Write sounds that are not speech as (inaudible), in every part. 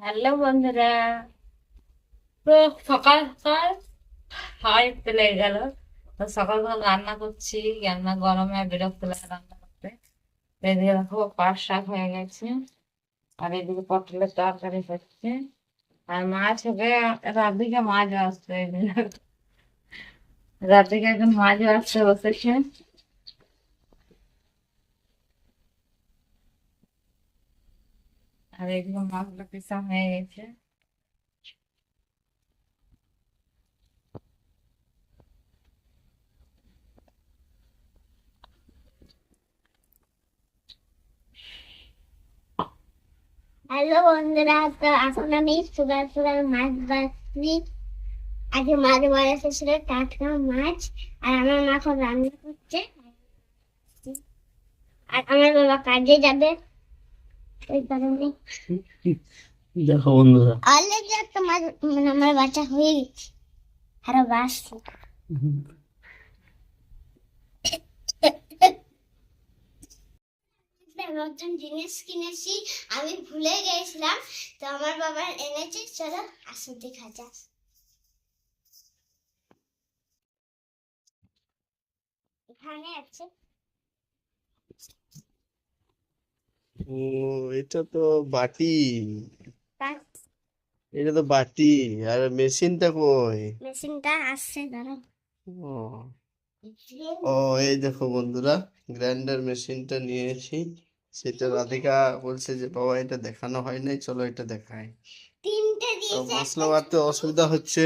Hello বন্ধুরা তো সকাল সকাল হাওয়াই পেলে গেল তো সকাল সকাল রান্না করছি রান্না গরমে বিরক্ত লাগে রান্না করতে এদিকে দেখো পাট শাক হয়ে গেছে আর এদিকে পটলের তরকারি হচ্ছে আর মাছ হবে রাত দিকে মাছ আসছে দিকে এখন মাছ আসতে বসেছে আর এগুলো মশলা পিসা হয়ে গেছে হ্যালো বন্ধুরা তো এখন আমি সুগার সুগার মাছ বাছি আগে মাছ বড় ছিল টাটকা মাছ আর আমার মা এখন রান্না করছে আর আমার বাবা কাজে যাবে ওই কারণে দেখো বন্ধুরা। অলরেডি একটা মাছ মানে আমার বাচ্চা হয়ে গেছে। আরও বাসছে নতুন জিনিস কিনেছি আমি ভুলে গেছিলাম। তো আমার বাবা এনেছে চলো আসুন দেখা যাক। এখানে আছে। ও এটা তো বাটি। এটা তো বাটি আর মেশিনটা কই? মেশিনটা আসছে দাঁড়াও। ও এই দেখো বন্ধুরা গ্রাইন্ডার মেশিনটা নিয়েছি সেটা রাধিকা বলছে যে বাবা এটা দেখানো হয় নাই চলো এটা দেখাই। মশলা বাটতে অসুবিধা হচ্ছে।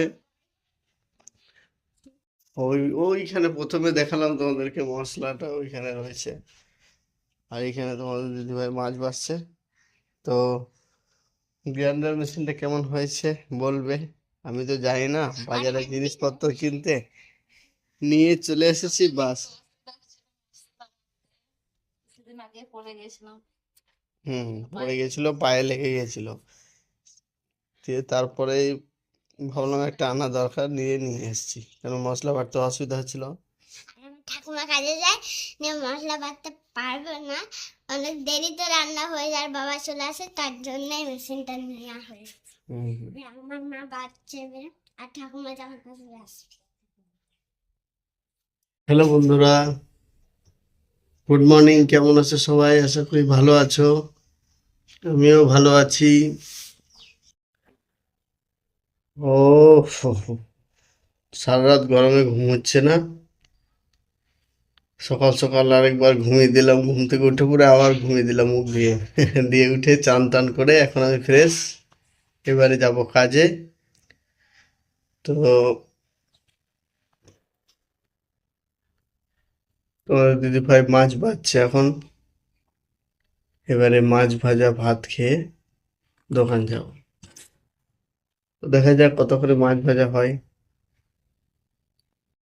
ওই ওইখানে প্রথমে দেখালাম তোমাদেরকে মশলাটা ওইখানে রয়েছে। আর এখানে তোমাদের দিদিভাই মাছ বাছছে তো গ্রাইন্ডার মেশিনটা কেমন হয়েছে বলবে? আমি তো জানি না বাজারে জিনিসপত্র কিনতে। নিয়ে চলে এসেছি বাস। হুম পড়ে গেছিল পায়ে লেগে গেছিল। দিয়ে তারপরে ভাবলাম একটা আনা দরকার নিয়ে নিয়ে এসেছি। কারণ মশলা বাটতে অসুবিধা হচ্ছিল? ঠাকুমা কাজে যায় নিয়ে মশলা বাটতে পারবে না। অনেক দেরিতে রান্না হয়ে যায় বাবা চলে আসে তার জন্যই মেশিনটা নেওয়া হয়েছে। আমার মা বাচ্চা আর ঠাকুমা যখন কাছে আসবে হ্যালো বন্ধুরা গুড মর্নিং কেমন আছো সবাই? আশা করি ভালো আছো। আমিও ভালো আছি। ও। সারা রাত গরমে ঘুম হচ্ছে না। সকাল সকাল আরেকবার ঘুমিয়ে দিলাম, ঘুম থেকে উঠে পড়ে আবার ঘুমিয়ে দিলাম মুখ দিয়ে। (laughs) দিয়ে উঠে চান টান করে এখন আমি ফ্রেশ এবারে যাব কাজে। তো তোমাদের দিদি ভাই মাছ ভাজছে এখন। এবারে মাছ ভাজা ভাত খেয়ে দোকান যাব। তো দেখা যাক কত করে মাছ ভাজা হয়।